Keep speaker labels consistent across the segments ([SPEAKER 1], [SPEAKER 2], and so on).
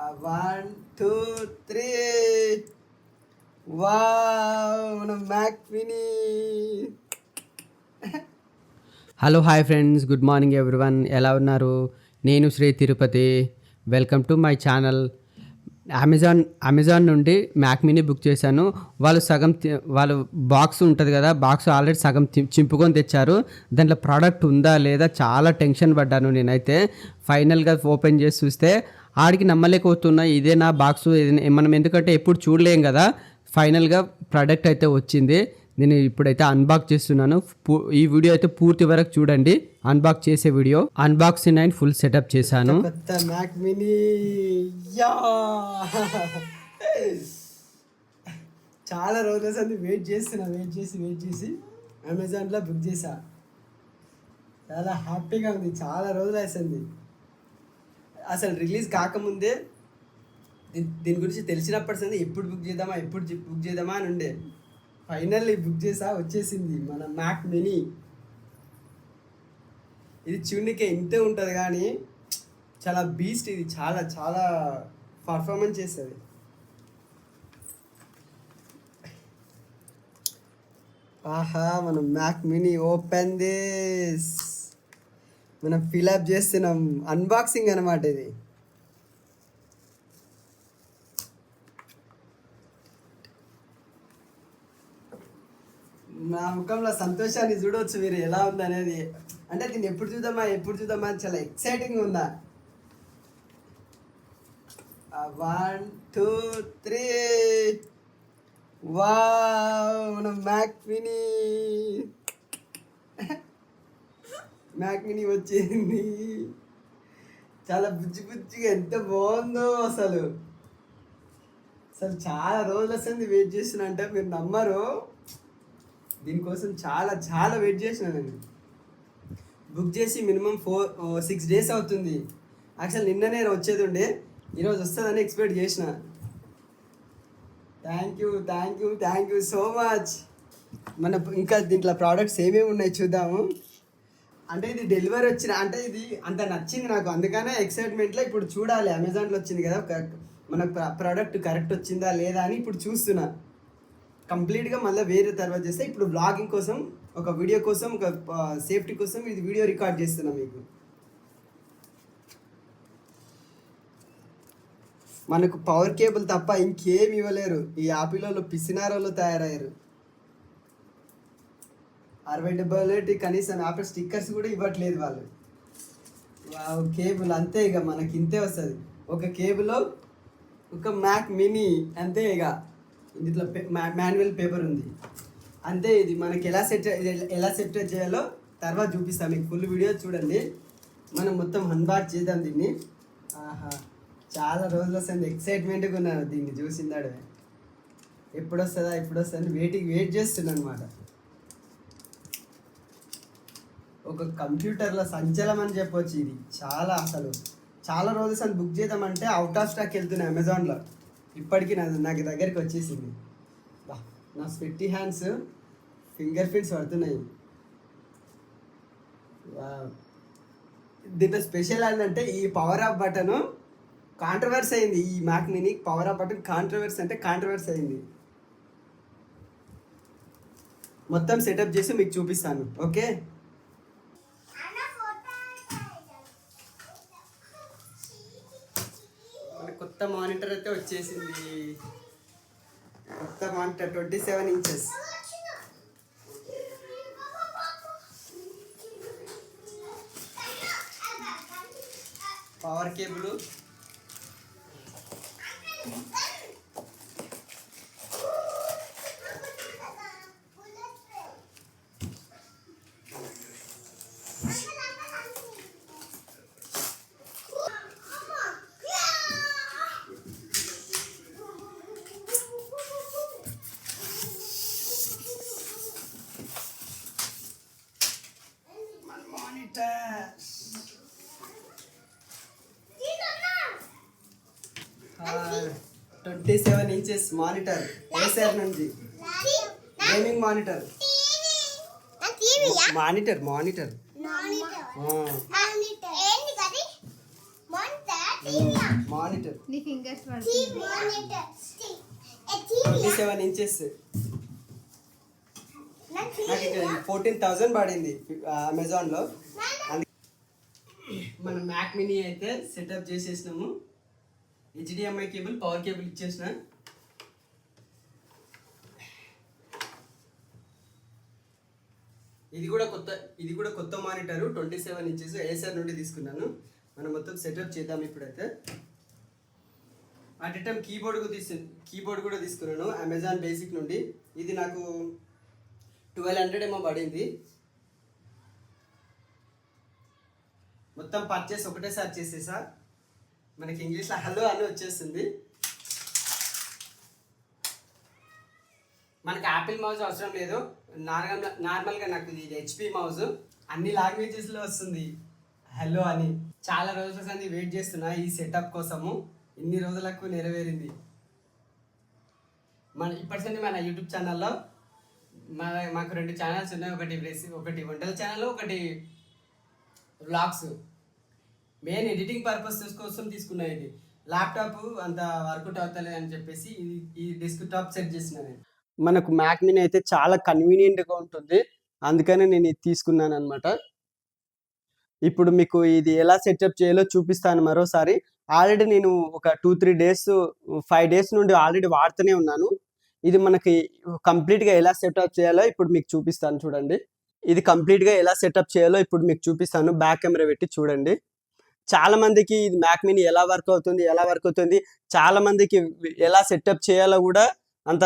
[SPEAKER 1] One two three. Mac mini. Hello hi friends. Good morning everyone. ఎలా ఉన్నారు? నేను Shri Tirupati. Welcome to my channel. Amazon Amazon నుండి Mac mini book చేశాను. వాళ్ళు సగం వాళ్ళు బాక్స్ ఉంటుంది కదా బాక్స్ ఆల్రెడీ సగం చింపుకొని తెచ్చారు. దాంట్లో ప్రోడక్ట్ ఉందా లేదా చాలా టెన్షన్ పడ్డాను నేనైతే. ఫైనల్గా ఓపెన్ చేసి చూస్తే ఆడికి నమ్మలేకపోతున్నా ఇదే నా బాక్స్ మనం ఎందుకంటే ఎప్పుడు చూడలేం కదా ఫైనల్గా ప్రోడక్ట్ అయితే వచ్చింది. నేను ఇప్పుడైతే అన్బాక్ చేస్తున్నాను. పూ- ఈ వీడియో అయితే పూర్తి వరకు చూడండి. అన్బాక్స్ చేసే వీడియో. అన్బాక్సింగ్ అండ్ ఫుల్ సెటప్ చేశాను.
[SPEAKER 2] మ్యాక్ మినీ యా! చాలా రోజుల సంది వెయిట్ చేస్తున్నా వెయిట్ చేసి వెయిట్ చేసి. అమెజాన్లో బుక్ చేశా చాలా హ్యాపీగా ఉంది. చాలా రోజులు వేసింది అసలు రిలీజ్ కాకముందే దీని గురించి తెలిసినప్పటి సంది ఎప్పుడు బుక్ చేద్దామా ఎప్పుడు బుక్ చేద్దామా అని ఉండే. ఫైనల్లీ బుక్ చేసా వచ్చేసింది మన మ్యాక్ మినీ ఇది చూడనికే ఇంతే ఉంటుంది కానీ చాలా బీస్ట్ ఇది చాలా చాలా పర్ఫార్మెన్స్ చేస్తుంది. ఆహా మనం మ్యాక్ మినీ ఓపెన్ దిస్ మనం ఫిలప్ చేస్తున్నాం. అన్బాక్సింగ్ అనమాట ఇది. నా ముఖంలో సంతోషాన్ని చూడవచ్చు మీరు ఎలా ఉందనేది. అంటే దీన్ని ఎప్పుడు చూద్దామా ఎప్పుడు చూద్దామా అని చాలా ఎక్సైటింగ్ ఉందా? వన్ టూ త్రీ వా మన మ్యాక్ మినీ మ్యాక్ మినీ వచ్చింది. చాలా బుజ్జి బుజ్జిగా ఎంత బాగుందో అసలు. అసలు చాలా రోజులు వస్తుంది వెయిట్ చేస్తున్నా అంటే మీరు నమ్మరు. దీనికోసం చాలా చాలా వెయిట్ చేసిన నేను. బుక్ చేసి మినిమం ఫోర్ సిక్స్ డేస్ అవుతుంది. యాక్చువల్ నిన్ననే వచ్చేది ఉండే. ఈరోజు వస్తుందని ఎక్స్పెక్ట్ చేసిన. Thank you thank you thank you so much మన ఇంకా దీంట్లో ప్రోడక్ట్స్ ఏమేమి ఉన్నాయి చూద్దాము. అంటే ఇది డెలివరీ వచ్చిన అంటే ఇది అంత నచ్చింది నాకు. అందుకనే ఎక్సైట్మెంట్లో ఇప్పుడు చూడాలి. అమెజాన్లో వచ్చింది కదా. మన ప్రోడక్ట్ కరెక్ట్ వచ్చిందా లేదా అని ఇప్పుడు చూస్తున్నా. కంప్లీట్గా మళ్ళీ వేరే తర్వాత చేస్తే ఇప్పుడు బ్లాగింగ్ కోసం ఒక వీడియో కోసం ఒక సేఫ్టీ కోసం ఇది వీడియో రికార్డ్ చేస్తున్నాం మీకు. మనకు పవర్ కేబుల్ తప్ప ఇంకేం ఇవ్వలేరు. ఈ యాపిల్లో పిసినారోళ్ళు తయారయ్యారు. అరవై డెబ్బై కనీసం యాపిల్ స్టిక్కర్స్ కూడా ఇవ్వట్లేదు వాళ్ళు. కేబుల్ అంతే ఇక మనకి ఇంతే వస్తుంది. ఒక కేబుల్ ఒక మ్యాక్ మినీ అంతే ఇక. ఇందులో మాన్యువల్ పేపర్ ఉంది. అంతే ఇది మనకి ఎలా సెట్ ఎలా సెట్ చేయాలో తర్వాత చూపిస్తాను మీకు ఫుల్ వీడియో చూడండి. మనం మొత్తం అన్బాక్స్ చేద్దాం దీన్ని. ఆహా చాలా రోజులు వస్తుంది. ఎక్సైట్మెంట్గా ఉన్నాను దీన్ని చూసిందాడు. ఎప్పుడు వస్తుందా ఎప్పుడు వస్తుంది వెయిటింగ్ వెయిట్ చేస్తున్నాను అనమాట ఒక కంప్యూటర్లో సంచలం అని చెప్పొచ్చు ఇది. చాలా అసలు. చాలా రోజులు అసలు బుక్ చేద్దామంటే అవుట్ ఆఫ్ స్టాక్ వెళ్తున్నాయి అమెజాన్లో ఇప్పటికీ నా నాకు దగ్గరికి వచ్చేసింది. బా, నా స్వెట్టి హ్యాండ్స్ ఫింగర్ ప్రింట్స్ పడుతున్నాయి. దీంట్లో స్పెషల్ ఏంటంటే ఈ పవర్ ఆఫ్ బటను కాంట్రవర్స్ అయింది. ఈ Mac mini power off button controversy అంటే కాంట్రవర్స్ అయింది. మొత్తం సెటప్ చేసి మీకు చూపిస్తాను. ఓకే మన కొత్త మానిటర్ అయితే వచ్చేసింది. కొత్త monitor twenty seven inches power cable monitor twenty seven inches monitor Acer నుంచి gaming monitor monitor monitor monitor
[SPEAKER 3] నీ ఫింగర్స్
[SPEAKER 2] ట్వంటీ సెవెన్ ఇంచెస్ నాకు ఇక్కడ ఫోర్టీన్ థౌజండ్ పడింది అమెజాన్లో. మన మ్యాక్ మినీ అయితే సెటప్ చేసేసినాము. హెచ్డిఎంఐ కేబుల్ పవర్ కేబుల్ ఇచ్చేసిన. ఇది కూడా కొత్త ఇది కూడా కొత్త monitor twenty seven inches Acer నుండి తీసుకున్నాను. మనం మొత్తం సెటప్ చేద్దాం ఇప్పుడైతే. అట్ టైం కీబోర్డ్ కూడా తీసు కీబోర్డ్ కూడా తీసుకున్నాను అమెజాన్ బేసిక్ నుండి. ఇది నాకు ట్వెల్వ్ హండ్రెడ్ ఏమో పడింది. మొత్తం పర్చేస్ ఒకటేసారి చేసేసా. మనకి ఇంగ్లీష్లో హలో అని వచ్చేస్తుంది మనకి యాపిల్ మౌజ్ అవసరం లేదు. నార్మల్ నార్మల్గా నాకు ఇది హెచ్పి మౌజ్ అన్ని లాంగ్వేజెస్లో వస్తుంది. హలో అని. చాలా రోజుల సంది వెయిట్ చేస్తున్నా ఈ సెటప్ కోసము. ఇన్ని రోజులకు నెరవేరింది. మన ఇప్పటి మన యూట్యూబ్ ఛానల్లో మా మాకు రెండు ఛానల్స్ ఉన్నాయి. ఒకటి రెసి ఒకటి వంటల ఛానల్ ఒకటి వ్లాగ్స్ మెయిన్ ఎడిటింగ్ పర్పస్ కోసం తీసుకున్నా ఇది. ల్యాప్టాప్ అంత వర్కౌట్ అవుతలేదు అని చెప్పేసి ఈ డెస్క్ టాప్ సెట్ చేసిన నేను. మనకు మ్యాక్ మినీ అయితే చాలా కన్వీనియంట్గా ఉంటుంది. అందుకనే నేను ఇది తీసుకున్నాను అనమాట ఇప్పుడు మీకు ఇది ఎలా సెటప్ చేయాలో చూపిస్తాను మరోసారి. ఆల్రెడీ నేను ఒక two three days five days నుండి ఆల్రెడీ వాడుతూనే ఉన్నాను. ఇది మనకి కంప్లీట్గా ఎలా సెటప్ చేయాలో ఇప్పుడు మీకు చూపిస్తాను చూడండి. ఇది కంప్లీట్గా ఎలా సెటప్ చేయాలో ఇప్పుడు మీకు చూపిస్తాను. బ్యాక్ కెమెరా పెట్టి చూడండి. చాలా మందికి ఇది మ్యాక్ మిని ఎలా వర్క్ అవుతుంది ఎలా వర్క్ అవుతుంది చాలా మందికి ఎలా సెటప్ చేయాలో కూడా అంత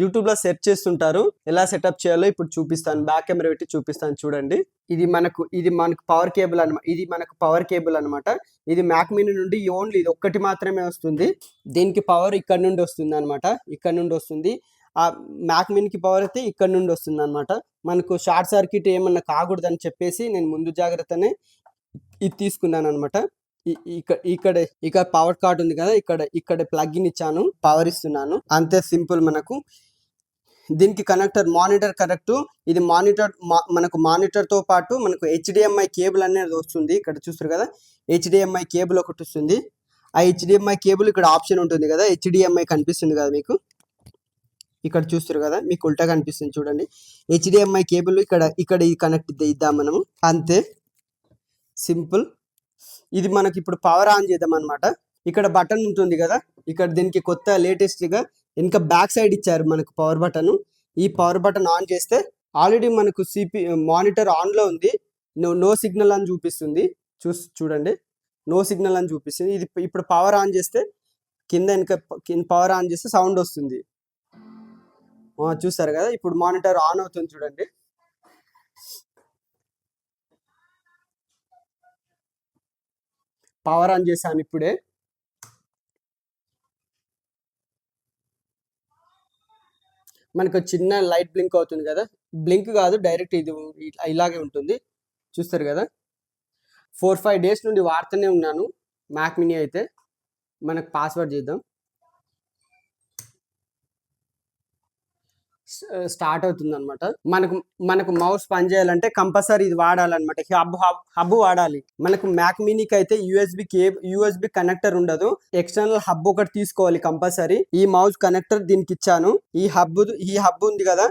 [SPEAKER 2] యూట్యూబ్లో సెర్చ్ చేస్తుంటారు. ఎలా సెటప్ చేయాలో ఇప్పుడు చూపిస్తాను. బ్యాక్ కెమెరా పెట్టి చూపిస్తాను చూడండి. ఇది మనకు ఇది మనకు పవర్ కేబుల్ అనమాట ఇది మనకు పవర్ కేబుల్ అనమాట ఇది మ్యాక్ మినీ నుండి ఓన్లీ ఇది ఒక్కటి మాత్రమే వస్తుంది. దీనికి పవర్ ఇక్కడ నుండి వస్తుంది అనమాట ఇక్కడ నుండి వస్తుంది. ఆ మ్యాక్ మినీకి పవర్ అయితే ఇక్కడ నుండి వస్తుంది అనమాట మనకు షార్ట్ సర్క్యూట్ ఏమన్నా కాకూడదని చెప్పేసి నేను ముందు జాగ్రత్తనే ఇది తీసుకున్నాను అనమాట ఇక్కడ ఇక్కడ ఇక్కడ పవర్ కార్డ్ ఉంది కదా ఇక్కడ ఇక్కడ ప్లగ్ ఇన్ ఇచ్చాను పవర్ ఇస్తున్నాను. అంతే సింపుల్ మనకు. దీనికి కనెక్టర్ మానిటర్ కరెక్ట్ ఇది మానిటర్ మనకు మానిటర్తో పాటు మనకు హెచ్డిఎంఐ కేబుల్ అనేది వస్తుంది. ఇక్కడ చూస్తారు కదా హెచ్డిఎంఐ కేబుల్ ఒకటి వస్తుంది. ఆ హెచ్డిఎంఐ కేబుల్ ఇక్కడ ఆప్షన్ ఉంటుంది కదా హెచ్డిఎంఐ కనిపిస్తుంది కదా మీకు. ఇక్కడ చూస్తారు కదా మీకు ఉల్టా కనిపిస్తుంది చూడండి. హెచ్డిఎంఐ కేబుల్ ఇక్కడ ఇక్కడ ఇది కనెక్ట్ ఇద్దాం మనము. అంతే. సింపుల్ ఇది మనకి ఇప్పుడు పవర్ ఆన్ చేద్దాం అనమాట ఇక్కడ బటన్ ఉంటుంది కదా ఇక్కడ దీనికి కొత్త లేటెస్ట్గా ఇంకా బ్యాక్ సైడ్ ఇచ్చారు మనకు పవర్ బటన్ ఈ పవర్ బటన్ ఆన్ చేస్తే ఆల్రెడీ మనకు సిపి మానిటర్ ఆన్లో ఉంది. నో నో సిగ్నల్ అని చూపిస్తుంది. చూ చూడండి. నో సిగ్నల్ అని చూపిస్తుంది. ఇది ఇప్పుడు పవర్ ఆన్ చేస్తే కింద వెనక కింద పవర్ ఆన్ చేస్తే సౌండ్ వస్తుంది. చూస్తారు కదా? ఇప్పుడు మానిటర్ ఆన్ అవుతుంది చూడండి. పవర్ ఆన్ చేశాను ఇప్పుడే. మనకు చిన్న లైట్ బ్లింక్ అవుతుంది కదా. బ్లింక్ కాదు డైరెక్ట్ ఇది ఇలాగే ఉంటుంది. చూస్తారు కదా. ఫోర్ ఫైవ్ డేస్ నుండి వాడుతూనే ఉన్నాను. మ్యాక్ మినీ అయితే. మనకు పాస్వర్డ్ చేద్దాం. స్టార్ట్ అవుతుంది అనమాట మనకు మనకు మౌస్ పనిచేయాలంటే కంపల్సరీ ఇది వాడాలన్నమాట. హబ్ హబ్ హబ్ వాడాలి. మనకు మ్యాక్ మినీకి అయితే యూఎస్బి కేబ్ యూఎస్బి కనెక్టర్ ఉండదు. ఎక్స్టర్నల్ హబ్ ఒకటి తీసుకోవాలి కంపల్సరీ. ఈ మౌస్ కనెక్టర్ దీనికి ఇచ్చాను. ఈ హబ్ ఈ హబ్ ఉంది కదా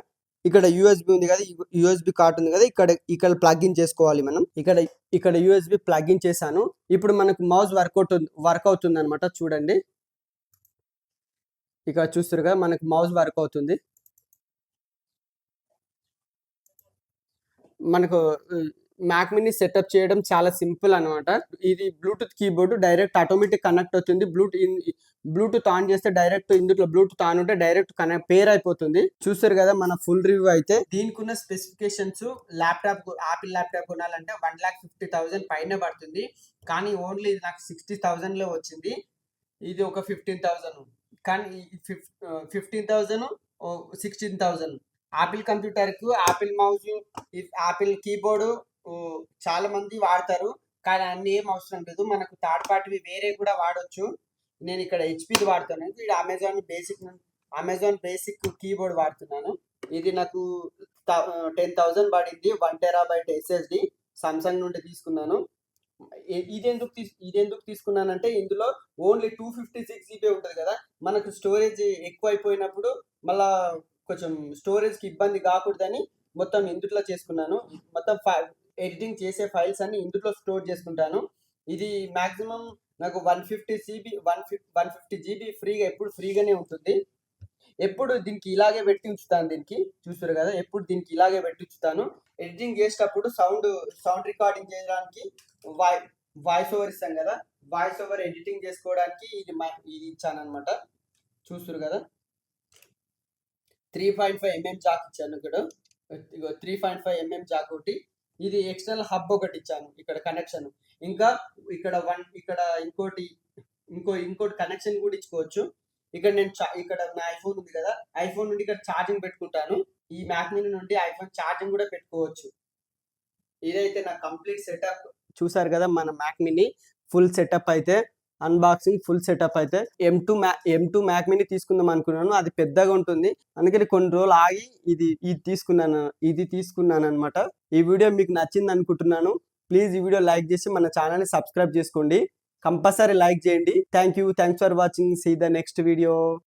[SPEAKER 2] ఇక్కడ యూఎస్బి ఉంది కదా యూఎస్బి కార్డ్ ఉంది కదా ఇక్కడ ఇక్కడ ప్లగ్ ఇన్ చేసుకోవాలి మనం. ఇక్కడ ఇక్కడ యూఎస్బి ప్లగ్ ఇన్ చేశాను. ఇప్పుడు మనకు మౌస్ వర్కౌట్ వర్క్ అవుతుంది అనమాట చూడండి. ఇక్కడ చూస్తారు కదా మనకు మౌస్ వర్క్ అవుతుంది. మనకు మ్యాక్ మిని సెటప్ చేయడం చాలా సింపుల్ అనమాట ఇది Bluetooth keyboard direct automatic connect అవుతుంది. బ్లూటూత్ బ్లూటూత్ ఆన్ చేస్తే డైరెక్ట్ ఇందులో బ్లూటూత్ ఆన్ ఉంటే డైరెక్ట్ కనెక్ట్ పేర్ అయిపోతుంది. చూస్తారు కదా మన ఫుల్ రివ్యూ అయితే. దీనికి ఉన్న స్పెసిఫికేషన్స్ ల్యాప్టాప్ యాపిల్ ల్యాప్టాప్ కొనాలంటే వన్ ల్యాక్ ఫిఫ్టీ థౌసండ్ పైన పడుతుంది. కానీ ఓన్లీ ఇది నాకు సిక్స్టీ థౌసండ్లో వచ్చింది. ఇది ఒక ఫిఫ్టీన్ థౌసండ్ కానీ fifteen thousand sixteen thousand Apple computer Apple Apple mouse Apple keyboard చాలా మంది వాడతారు. కానీ అన్ని ఏం అవసరం లేదు. మనకు థర్డ్ పార్టీవి వేరే కూడా వాడొచ్చు. నేను ఇక్కడ హెచ్పిది వాడుతున్నాను ఇది Amazon basic Amazon basic keyboard వాడుతున్నాను. ఇది నాకు టెన్ థౌసండ్ పడింది. వన్ టెరాబైట్ ఎస్ఎస్డి సామ్సంగ్ నుండి తీసుకున్నాను. ఇదెందుకు తీసు ఇదెందుకు తీసుకున్నానంటే ఇందులో only two fifty six GB ఉంటుంది కదా. మనకు స్టోరేజ్ ఎక్కువ అయిపోయినప్పుడు మళ్ళా కొంచెం స్టోరేజ్కి ఇబ్బంది కాకూడదని మొత్తం ఇందులో చేసుకున్నాను. మొత్తం ఎడిటింగ్ చేసే ఫైల్స్ అన్ని ఇందులో స్టోర్ చేసుకుంటాను. ఇది మాక్సిమం నాకు one fifty GB one fif one fifty GB ఫ్రీగా ఎప్పుడు ఫ్రీగానే ఉంటుంది. ఎప్పుడు దీనికి ఇలాగే పెట్టి ఉంచుతాను దీనికి. చూస్తారు కదా ఎప్పుడు దీనికి ఇలాగే పెట్టి ఉంచుతాను. ఎడిటింగ్ చేసేటప్పుడు సౌండ్ సౌండ్ రికార్డింగ్ చేయడానికి వాయి వాయిస్ ఓవర్ ఇస్తాం కదా వాయిస్ ఓవర్ ఎడిటింగ్ చేసుకోవడానికి ఇది మా- ఇది ఇచ్చాను అనమాట చూస్తారు కదా. Three point five MM jack ఇచ్చాను ఇక్కడ. Three point five MM jack ఒకటి. ఇది ఎక్స్టర్నల్ హబ్ ఒకటి ఇచ్చాను ఇక్కడ కనెక్షన్ ఇంకా ఇక్కడ వన్ ఇక్కడ ఇంకోటి ఇంకో ఇంకోటి కనెక్షన్ కూడా ఇచ్చుకోవచ్చు. ఇక్కడ నేను చా- ఇక్కడ నా ఐఫోన్ ఉంది కదా ఐఫోన్ నుండి ఇక్కడ ఛార్జింగ్ పెట్టుకుంటాను. ఈ మ్యాక్ మినీ నుండి ఐఫోన్ ఛార్జింగ్ కూడా పెట్టుకోవచ్చు. ఇదైతే నా కంప్లీట్ సెటప్ చూసారు కదా మన మ్యాక్ మినీ ఫుల్ సెటప్ అయితే అన్బాక్సింగ్ ఫుల్ సెటప్ అయితే ఎం టూ మ్యా ఎం టూ మ్యాక్ మినీ తీసుకుందాం అనుకున్నాను. అది పెద్దగా ఉంటుంది. అందుకని కొన్ని రోజులు ఆగి ఇది ఇది తీసుకున్నాను ఇది తీసుకున్నాను అనమాట ఈ వీడియో మీకు నచ్చింది అనుకుంటున్నాను. ప్లీజ్ ఈ వీడియో లైక్ చేసి మన ఛానల్ని సబ్స్క్రైబ్ చేసుకోండి. కంపల్సరీ లైక్ చేయండి. Thank you thanks for watching see the next video